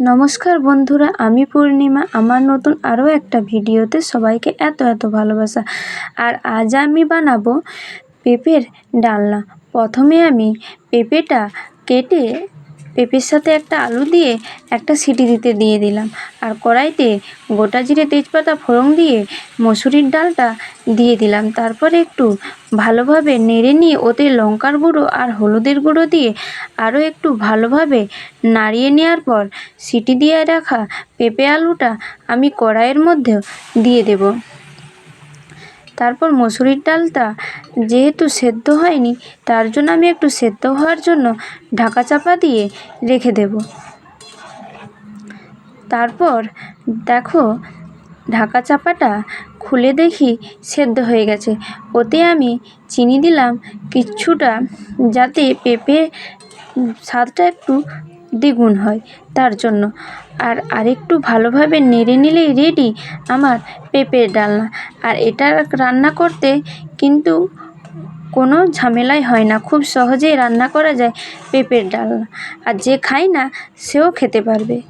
নমস্কার বন্ধুরা, আমি পূর্ণিমা। আমার নতুন আরও একটা ভিডিওতে সবাইকে এত এত ভালোবাসা। আর আজ আমি বানাবো পেঁপের ডালনা। প্রথমে আমি পেঁপেটা কেটে পেঁপের সাথে একটা আলু দিয়ে একটা সিটি দিতে দিয়ে দিলাম। আর কড়াইতে গোটা জিরে তেজপাতা ফোড়ন দিয়ে মসুরির ডালটা দিয়ে দিলাম। তারপরে একটু ভালোভাবে নেড়ে নিয়ে ওতে লঙ্কার গুঁড়ো আর হলুদের গুঁড়ো দিয়ে আরও একটু ভালোভাবে নাড়িয়ে নেওয়ার পর সিটি দিয়ে রাখা পেঁপে আলুটা আমি কড়াইয়ের মধ্যে দিয়ে দেব। তারপর মসুরির ডালটা যেহেতু সেদ্ধ হয়নি, তার জন্য আমি একটু সেদ্ধ হওয়ার জন্য ঢাকা চাপা দিয়ে রেখে দেব। তারপর দেখো, ঢাকা চাপাটা খুলে দেখি সেদ্ধ হয়ে গেছে। ওতে আমি চিনি দিলাম কিছুটা, যাতে পেঁপে স্বাদটা একটু দ্বিগুণ হয় তার জন্য। আর আরেকটু ভালোভাবে নেড়ে নিলেই রেডি আমার পেঁপের ডালনা। আর এটা রান্না করতে কিন্তু কোনো ঝামেলাই হয় না, খুব সহজেই রান্না করা যায় পেঁপের ডালনা। আর যে খায় না, সেও খেতে পারবে।